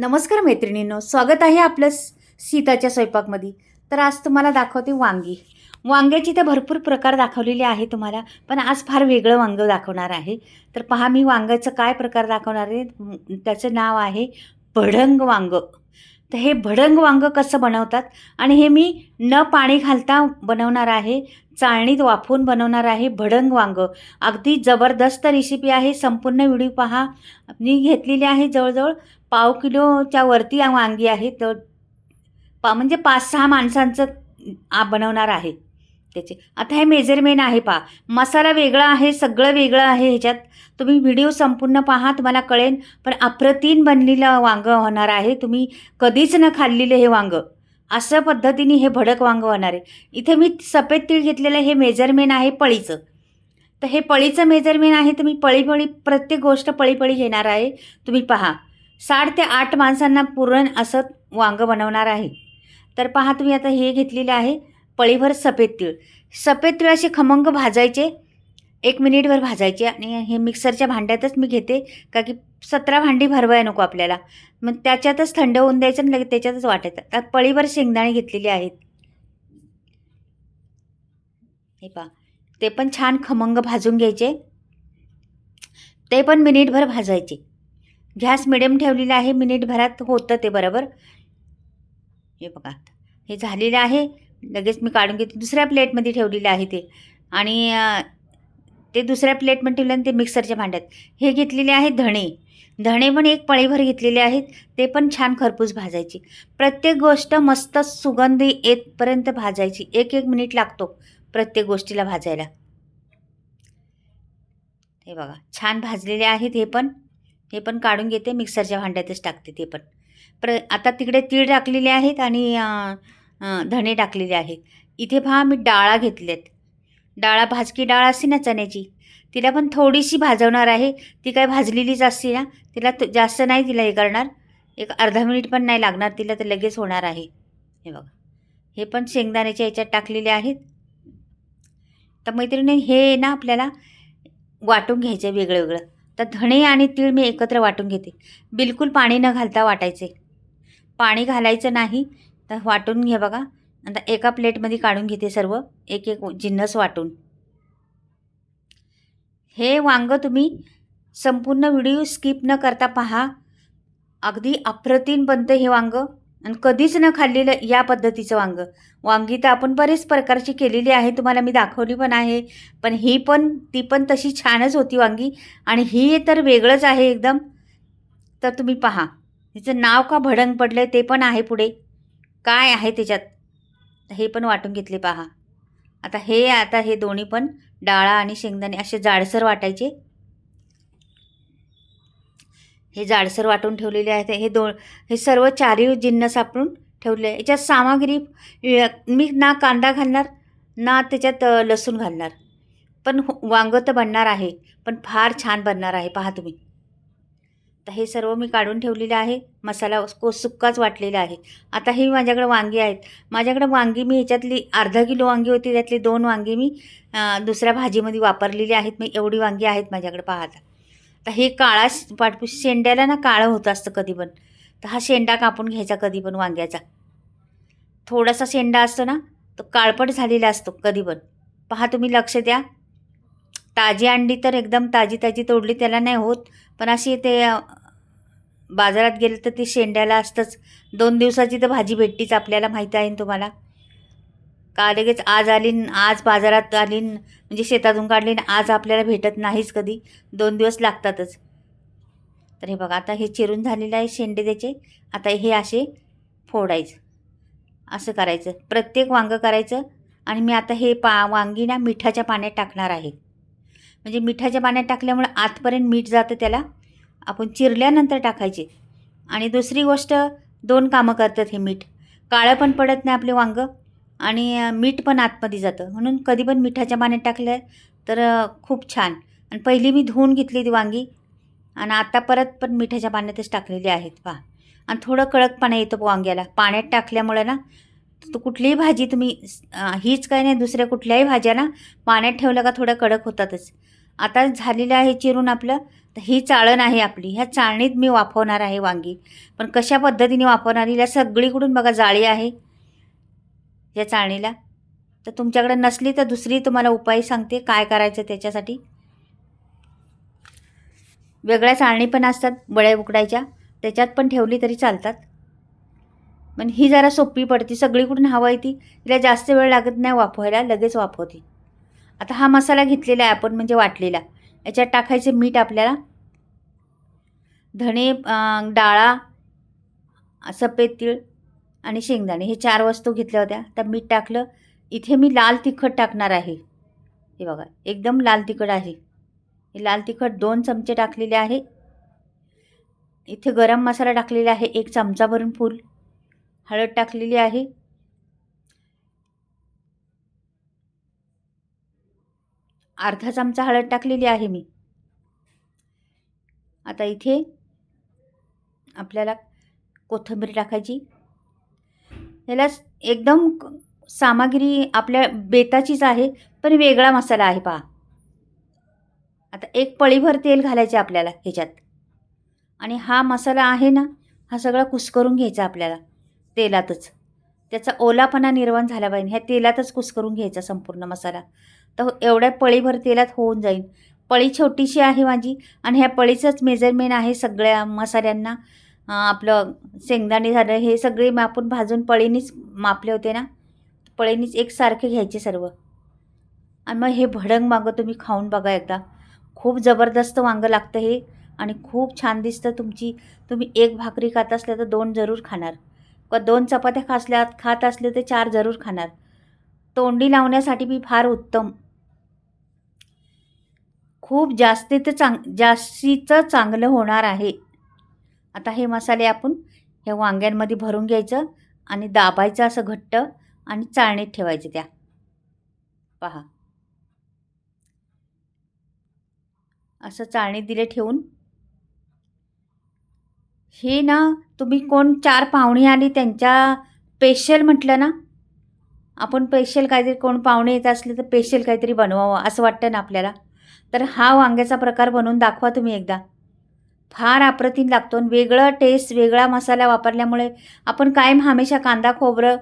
नमस्कार मैत्रिणींनो स्वागत आहे आपलं सीताच्या स्वयंपाकमध्ये. तर आज तुम्हाला दाखवते वांगी. वांग्याची तर भरपूर प्रकार दाखवलेले आहे तुम्हाला पण आज फार वेगळं वांगं दाखवणार आहे. तर पहा मी वांग्याचं काय प्रकार दाखवणार आहे. त्याचं नाव आहे भडंग वांगं. तर हे भडंग वांगं कसं बनवतात? आणि हे मी न पाणी घालता बनवणार आहे चाळणीत वाफवून बनवणार आहे भडंग वांगं. अगदी जबरदस्त रेसिपी आहे संपूर्ण व्हिडिओ पहा. मी घेतलेली आहे जवळजवळ पाव किलोच्या वरती वांगी आहे. तर पा म्हणजे पाच सहा माणसांचं आ बनवणार आहे. त्याचे. आता हे मेजरमेंट आहे पहा. मसाला वेगळा आहे सगळं वेगळं आहे ह्याच्यात. तुम्ही व्हिडिओ संपूर्ण पहा तुम्हाला कळेल पण अप्रतिम बनलेलं वांगं होणार आहे. तुम्ही कधीच न खाल्लेलं हे वांगं. असं पद्धतीने हे भडक वांगं होणार आहे. इथे मी सफेद तीळ घेतलेलं हे मेजरमेंट आहे पळीचं. तर हे पळीचं मेजरमेंट आहे तुम्ही मी पळीपळी प्रत्येक गोष्ट पळीपळी घेणार आहे. तुम्ही पहा. साठ ते आठ माणसांना पुरण असं वांगं बनवणार आहे. तर पहा तुम्ही आता हे घेतलेलं आहे. पळीभर सफेद तीळ. सफेद तीळ असे खमंग भाजायचे. एक मिनिटभर भाजायचे आणि हे मिक्सरच्या भांड्यातच मी घेते का की सतरा भांडी भरवाय नको आपल्याला. मग त्याच्यातच थंड होऊन द्यायचं आणि लगेच त्याच्यातच वाटायचं. त्यात पळीभर शेंगदाणे घेतलेले आहेत. हे पहा. ते पण छान खमंग भाजून घ्यायचे. ते पण मिनिटभर भाजायचे. गॅस मिडियम ठेवलेला आहे. मिनिटभरात होतं ते बरोबर. हे बघा. हे झालेलं आहे. लगेच मी काढून घेते. दुसऱ्या प्लेटमध्ये ठेवलेलं आहे ते. आणि ते दुसऱ्या प्लेटमध्ये ठेवलं आणि ते मिक्सरच्या भांड्यात. हे घेतलेले आहेत धणे. धणे पण एक पळीभर घेतलेले आहेत. ते पण छान खरपूस भाजायची. प्रत्येक गोष्ट मस्त सुगंधी येतपर्यंत भाजायची. एक एक मिनिट लागतो प्रत्येक गोष्टीला भाजायला. हे बघा छान भाजलेले आहेत हे पण. हे पण काढून घेते. मिक्सरच्या भांड्यातच टाकते ते पण. प्र आता तिकडे तीळ टाकलेले आहेत आणि धणे टाकलेले आहेत. इथे पहा मी डाळा घेतल्यात डाळा भाजकी डाळ असते ना चण्याची तिला पण थोडीशी भाजवणार आहे. ती काय भाजलेलीच असते ना तिला त- जास्त नाही तिला हे करणार. एक अर्धा मिनिट पण नाही लागणार तिला तर लगेच होणार आहे. हे बघा हे पण शेंगदाण्याच्या याच्यात टाकलेले आहेत. तर मैत्रिणी हे ना आपल्याला वाटून घ्यायचं वेगळं वेगळं तर धणे आणि तीळ मी एकत्र वाटून घेते. बिलकुल पाणी न घालता वाटायचे. पाणी घालायचं नाही. तर वाटून घे बघा. आता एका प्लेटमध्ये काढून घेते सर्व. एक एक जिन्नस वाटून. हे वांगं तुम्ही संपूर्ण व्हिडिओ स्किप न करता पहा. अगदी अप्रतिम बनतं हे वांगं. आणि कधीच न खाल्लेलं या पद्धतीचं वांगं. वांगी तर आपण बरेच प्रकारची केलेली आहे. तुम्हाला मी दाखवली पण आहे. पण ही पण ती पण तशी छानच होती वांगी. आणि ही तर वेगळंच आहे एकदम. तर तुम्ही पहा. हिचं नाव का भडंग पडलं ते पण आहे पुढे. काय आहे त्याच्यात? हे पण वाटून घेतले पहा. आता हे आता हे दोन्ही पण डाळा आणि शेंगदाणे असे जाडसर वाटायचे. हे जाडसर वाटून ठेवलेले आहेत. हे दोन हे सर्व चारही जिन्नस आपण ठेवले. आहे याच्यात सामग्री मी ना कांदा घालणार ना त्याच्यात लसूण घालणार. पण हो, वांगं तर बनणार आहे. पण फार छान बनणार आहे. पहा तुम्ही. तर हे सर्व मी काढून ठेवलेलं आहे. मसाला को सुक्काच वाटलेला आहे. आता हे माझ्याकडे वांगी आहेत. माझ्याकडे वांगी मी ह्याच्यातली अर्धा किलो वांगी होती. त्यातली दोन वांगी मी दुसऱ्या भाजीमध्ये वापरलेली आहेत. मी एवढी वांगी आहेत माझ्याकडे पाहता. तर हे काळा पाठपुशी शेंड्याला ना काळं होतं असतं कधी पण. तर हा शेंडा कापून घ्यायचा कधी पण वांग्याचा. थोडासा शेंडा असतो ना तो काळपट झालेला असतो कधी पण. पहा तुम्ही लक्ष द्या. ताजी अंडी तर एकदम ताजी ताजी तोडली त्याला नाही होत. पण अशी ते बाजारात गेलं तर ते शेंड्याला असतंच. दोन दिवसाची तर भाजी भेटतीच आपल्याला माहीत आहे ना तुम्हाला. का लगेच आज आलीन आज बाजारात आलीन म्हणजे शेतातून काढली आज आपल्याला भेटत नाहीच कधी. दोन दिवस लागतातच. तर हे बघा आता हे चिरून झालेलं आहे शेंडे त्याचे. आता हे असे फोडायचं. असं करायचं. प्रत्येक वांगं करायचं. आणि मी आता हे पा वांगी ना मिठाच्या पाण्यात टाकणार आहे. म्हणजे मिठाच्या पाण्यात टाकल्यामुळे आतपर्यंत मीठ जातं त्याला. आपण चिरल्यानंतर टाकायचे. आणि दुसरी गोष्ट दोन कामं करतात हे मीठ. काळं पण पडत नाही आपले वांगं आणि मीठ पण आतमध्ये जातं. म्हणून कधी पण मिठाच्या पाण्यात टाकलं तर खूप छान. आणि पहिली मी धुवून घेतली ती वांगी आणि आता परत पण मिठाच्या पाण्यातच टाकलेली आहेत. पहा. आणि थोडं कडकपणा येतो वांग्याला. पाण्यात टाकल्यामुळे ना तो कुठलीही भाजी तुम्ही हीच काय नाही दुसऱ्या कुठल्याही भाज्या ना पाण्यात ठेवलं का थोड्या कडक होतातच. आता झालेलं आहे चिरून आपलं तर ही चाळण आहे आपली. ह्या चाळणीत मी वाफवणार आहे वांगी. पण कशा पद्धतीने वाफवणार? हिला सगळीकडून बघा जाळी आहे या चाळणीला. तर तुमच्याकडे नसली तर दुसरी तुम्हाला उपाय सांगते काय करायचं त्याच्यासाठी. वेगळ्या चाळणी पण असतात बळ्या उकडायच्या. त्याच्यात पण ठेवली तरी चालतात. पण ही जरा सोपी पडते. सगळीकडून हवा येते तिला जास्त वेळ लागत नाही वाफवायला लगेच वाफवते. आता हा मसाला घेतलेला आहे आपण म्हणजे वाटलेला. याच्यात टाकायचे मीठ आपल्याला. धणे डाळा सफेद तीळ आणि शेंगदाणे. हे चार वस्तू घेतल्या होत्या. तर मीठ टाकलं. इथे मी लाल तिखट टाकणार आहे. हे बघा एकदम लाल तिखट आहे. हे लाल तिखट दोन चमचे टाकलेले आहे. इथे गरम मसाला टाकलेला आहे. एक चमचा भरून फूल. हळद टाकलेली आहे. अर्धा चमचा हळद टाकलेली आहे मी. आता इथे आपल्याला कोथिंबीर टाकायची. याला एकदम सामग्री आपल्या बेताचीच आहे पण वेगळा मसाला आहे पहा. आता एक पळीभर तेल घालायचे आपल्याला ह्याच्यात. आणि हा मसाला आहे ना हा सगळा कुस्करून घ्यायचा आपल्याला तेलातच. त्याचा ओलापणा निर्माण झाला पाहिजे ह्या तेलातच कुस्करून घ्यायचा संपूर्ण मसाला. तर एवढ्या पळीभर तेलात होऊन जाईल. पळी छोटीशी आहे माझी आणि ह्या पळीचंच मेजरमेंट आहे सगळ्या मसाल्यांना. आपलं शेंगदाणे झालं हे सगळे मापून भाजून पळीनीच मापले होते ना? पळीनीच एकसारखे घ्यायचे सर्व. आणि मग हे भडंग वांगं तुम्ही खाऊन बघा एकदा. खूप जबरदस्त वांगं लागतं हे आणि खूप छान दिसतं तुमची. तुम्ही एक भाकरी खात असल्या तर दोन जरूर खाणार. व दोन चपात्या खासल्या खात असले तर चार जरूर खाणार. तोंडी लावण्यासाठी बी फार उत्तम. खूप जास्तीत चांग जास्तीचं चांगलं होणार आहे. आता हे मसाले आपण ह्या वांग्यांमध्ये भरून घ्यायचं आणि दाबायचं असं घट्ट आणि चाळणीत ठेवायचं त्या. पहा. असं चाळणीत दिले ठेवून. हे ना तुम्ही कोण चार पाहुणे आली त्यांच्या स्पेशल म्हटलं ना? आपण स्पेशल काहीतरी कोण पाहुणे येत असले तर स्पेशल काहीतरी बनवावं असं वाटतं ना आपल्याला? तर हा वांग्याचा प्रकार बनवून दाखवा तुम्ही एकदा. फार अप्रतिम लागतो आणि वेगळं टेस्ट वेगळा मसाला वापरल्यामुळे आपण कायम हमेशा कांदा खोबरं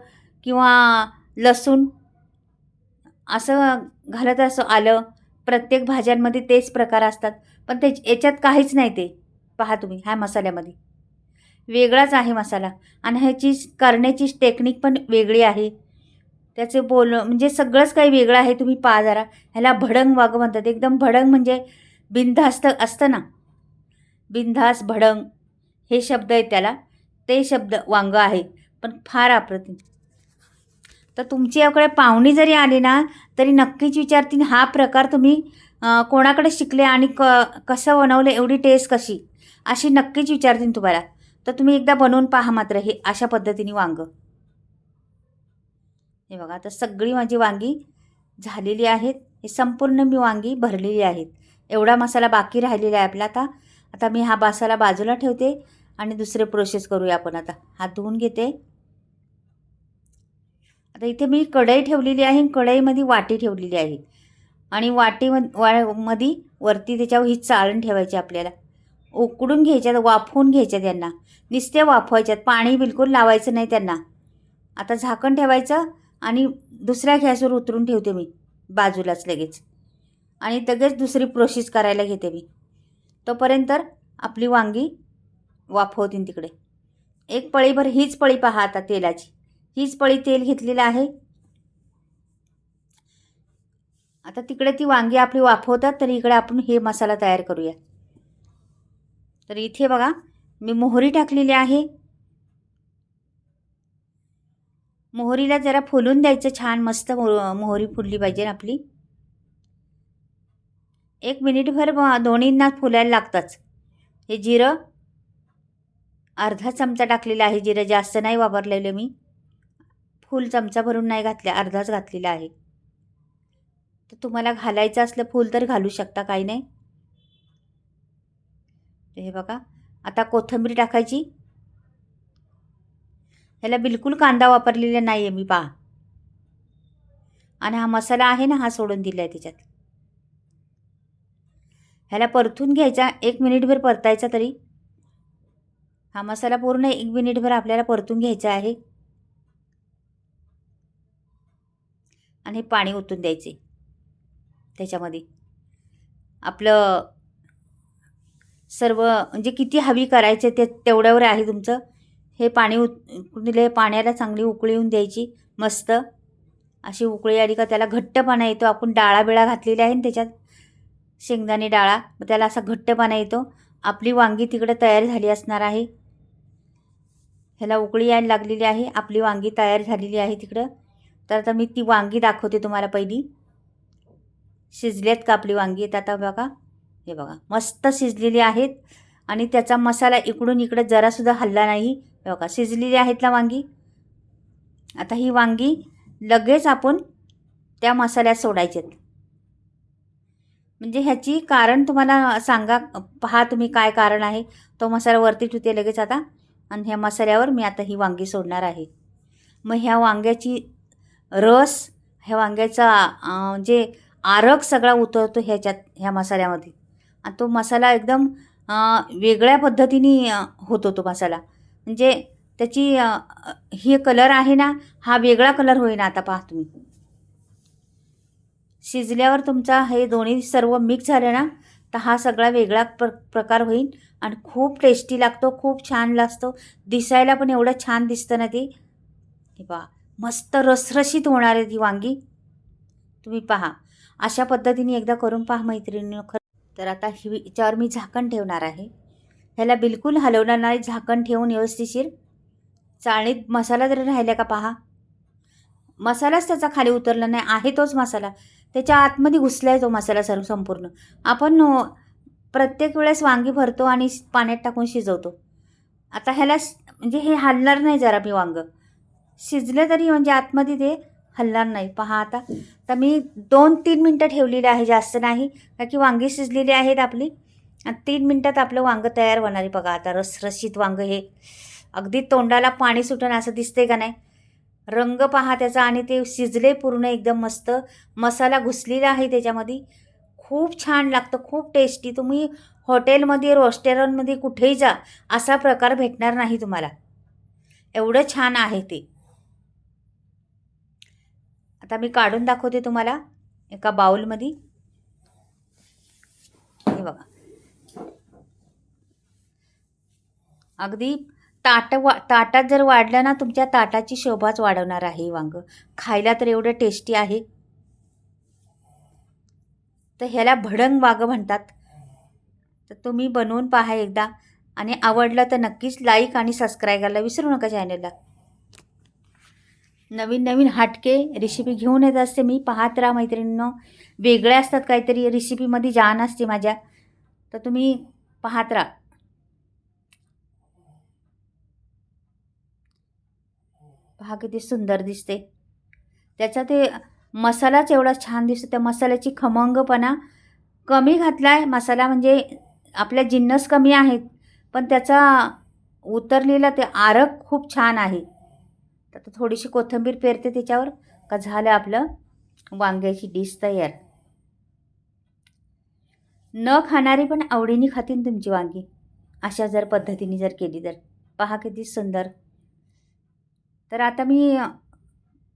किंवा लसूण असं घालत असं आलं प्रत्येक भाज्यांमध्ये तेच प्रकार असतात. पण ते याच्यात काहीच नाही ते. पहा तुम्ही ह्या मसाल्यामध्ये. वेगळाच आहे मसाला. आणि ह्याची करण्याची टेक्निक पण वेगळी आहे. त्याचे बोल म्हणजे सगळंच काही वेगळं आहे. तुम्ही पा जरा. ह्याला भडंग वाघ म्हणतात. एकदम भडंग म्हणजे बिनधास्त असतं ना. बिनधास भडंग हे शब्द आहेत त्याला. ते शब्द वांग आहे. पण फार अप्रतिम. तर तुमच्याकडे पाहुणी जरी आली ना तरी नक्कीच विचारतील हा प्रकार तुम्ही कोणाकडे शिकले आणि क कसं बनवलं एवढी टेस्ट कशी? अशी नक्कीच विचारतील तुम्हाला. तर तुम्ही एकदा बनवून पहा मात्र हे अशा पद्धतीने वांग. हे बघा आता सगळी माझी वांगी झालेली आहेत. हे संपूर्ण मी वांगी भरलेली आहेत. एवढा मसाला बाकी राहिलेला आहे आपला आता. आता मी हा मसाला बाजूला ठेवते आणि दुसरे प्रोसेस करूया आपण आता. हात धुवून घेते. आता इथे मी कढई ठेवलेली आहे कढईमध्ये वाटी ठेवलेली आहे. आणि वाटी वा मध्ये वरती त्याच्यावर ही चाळण ठेवायची आपल्याला. उकडून घ्यायच्यात वाफवून घ्यायच्या त्यांना नुसत्या वाफवायच्यात. पाणी बिलकुल लावायचं नाही त्यांना. आता झाकण ठेवायचं. आणि दुसऱ्या गॅसवर उतरून ठेवते मी बाजूलाच लगेच. आणि लगेच दुसरी प्रोसेस करायला घेते मी. तोपर्यंत आपली वांगी वाफवतीन तिकडे. एक पळीभर हीच पळी पहा आता तेलाची. हीच पळी तेल घेतलेलं आहे. आता तिकडे ती वांगी आपली वाफवतात तर इकडे आपण हे मसाला तयार करूया. तर इथे बघा मी मोहरी टाकलेली आहे. मोहरीला जरा फुलून द्यायचं छान मस्त मो- मोहरी फुलली पाहिजे ना आपली. एक मिनिटभर दोन्हींना फुलायला लागतंच. हे जिरं अर्धा चमचा टाकलेला आहे जिरं जास्त नाही वापरलेलं मी. फुल चमचा भरून नाही घातल्या अर्धाच घातलेला आहे. तर तुम्हाला घालायचं असलं फुल तर घालू शकता काही नाही. हे बघा आता कोथिंबीर टाकायची. ह्याला बिलकुल कांदा वापरलेला नाही आहे मी पहा. आणि हा मसाला आहे ना हा सोडून दिला आहे त्याच्यात. ह्याला परतून घ्यायचा एक मिनिटभर परतायचा तरी. हा मसाला पूर्ण एक मिनिटभर आपल्याला परतून घ्यायचा आहे. आणि पाणी ओतून द्यायचे त्याच्यामध्ये. आपलं सर्व म्हणजे किती हवी करायचे ते तेवढ्यावर आहे तुमचं. हे पाणी उत पाण्याला चांगली उकळी येऊन द्यायची मस्त. अशी उकळी आली का त्याला घट्टपणा येतो. आपण डाळाबिळा घातलेली आहे ना त्याच्यात शेंगदाणे डाळा मग त्याला असा घट्टपणा येतो. आपली वांगी तिकडे तयार झाली असणार आहे. ह्याला उकळी यायला लागलेली आहे. आपली वांगी तयार झालेली आहे तिकडं. तर आता मी ती वांगी दाखवते तुम्हाला पहिली. शिजल्यात का आपली वांगी? आहेत आता बघा. हे बघा. मस्त शिजलेली आहेत. आणि त्याचा मसाला इकडून इकडं जरासुद्धा हल्ला नाही. बघा शिजलेली आहेत ना वांगी? आता ही वांगी लगेच आपण त्या मसाल्यात सोडायचेत. म्हणजे ह्याची कारण तुम्हाला सांगा पहा तुम्ही काय कारण आहे. तो मसाला वरती ठेवते लगेच आता. आणि ह्या मसाल्यावर मी आता ही वांगी सोडणार आहे. मग ह्या वांग्याची रस ह्या वांग्याचा जे आरग सगळा उतरतो ह्याच्यात ह्या मसाल्यामध्ये. आणि तो मसाला एकदम वेगळ्या पद्धतीने होतो तो मसाला. म्हणजे त्याची हे कलर आहे ना हा वेगळा कलर होईना आता पहा तुम्ही. शिजल्यावर तुमचा हे दोन्ही सर्व मिक्स झालं ना तर हा सगळा वेगळा प्र प्रकार होईल आणि खूप टेस्टी लागतो खूप छान लागतो. दिसायला पण एवढं छान दिसतं ना ते. हे पहा मस्त रसरशीत होणार आहे ती वांगी. तुम्ही पहा अशा पद्धतीने एकदा करून पहा मैत्रिणीनं. खरं तर आता ही हिच्यावर मी झाकण ठेवणार आहे. ह्याला बिलकुल हलवणार नाही झाकण ठेवून व्यवस्थिशीर. चाळणीत मसाला जरी राहिला का पहा? मसालाच त्याचा खाली उतरला नाही आहे तोच मसाला. त्याच्या आतमध्ये घुसला आहे तो मसाला सर्व संपूर्ण. आपण प्रत्येक वेळेस वांगी भरतो आणि पाण्यात टाकून शिजवतो. आता ह्याला म्हणजे हे हलणार नाही जरा मी वांगं. शिजलं तरी म्हणजे आतमध्ये ते हलणार नाही. पहा आता. तर मी दोन तीन मिनटं ठेवलेली आहे जास्त नाही. का की वांगी शिजलेली आहेत आपली. आणि तीन मिनटात आपलं वांगं तयार होणार आहे बघा आता रसरशीत वांगं हे. अगदी तोंडाला पाणी सुटणं असं दिसतंय का नाही? रंग पहा त्याचा आणि ते शिजले पूर्ण एकदम मस्त. मसाला घुसलेला आहे त्याच्यामध्ये. खूप छान लागतं खूप टेस्टी तुम्ही हॉटेलमध्ये रेस्टॉरंटमध्ये कुठेही जा असा प्रकार भेटणार नाही तुम्हाला. एवढं छान आहे ते. आता मी काढून दाखवते तुम्हाला एका बाउलमध्ये हे बघा अगदी ताट वा ताटात जर वाढलं ना तुमच्या ताटाची शोभाच वाढवणार आहे वांगं. खायला तर एवढं टेस्टी आहे. तर ह्याला भडंग वांगं म्हणतात. तर तुम्ही बनवून पहा एकदा. आणि आवडलं तर नक्कीच लाईक आणि सबस्क्राईब करायला विसरू नका चॅनलला नवीन नवीन हटके रेसिपी घेऊन येत असते मी. पाहत राहा मैत्रिणींनो. वेगळ्या असतात काहीतरी रेसिपीमध्ये जाण असते माझ्या. तर तुम्ही पाहत राहा. पहा किती सुंदर दिसते. त्याचा ते मसालाच एवढा छान दिसतो. त्या मसाल्याची खमंगपणा कमी घातला आहे मसाला म्हणजे आपल्या जिन्नस कमी आहेत. पण त्याचा उतरलेला ते आरक खूप छान आहे. तर आता थोडीशी कोथिंबीर पेरते त्याच्यावर का झालं आपलं वांग्याची डिश तयार. न खाणारी पण आवडीने खातील तुमची वांगी. अशा जर पद्धतीने जर केली तर. पहा किती सुंदर. तर आता मी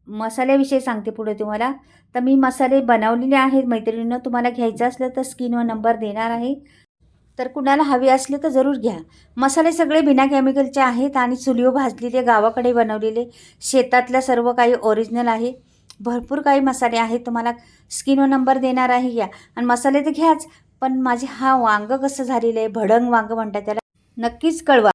मसाल्याविषयी सांगते पुढे तुम्हाला. तर मी मसाले बनवलेले आहेत मैत्रिणीनं. तुम्हाला घ्यायचं असलं तर स्किनवर नंबर देणार आहे. तर कुणाला हवे असले तर जरूर घ्या. मसाले सगळे बिना केमिकलचे आहेत आणि चुलीव भाजलेले गावाकडे बनवलेले शेतातल्या सर्व काही ओरिजिनल आहे. भरपूर काही मसाले आहेत. तुम्हाला स्किनवर नंबर देणार आहे घ्या. आणि मसाले तर घ्याच पण माझे हा वांग कसं झालेलं आहे? भडंग वांग म्हणतात त्याला. नक्कीच कळवा.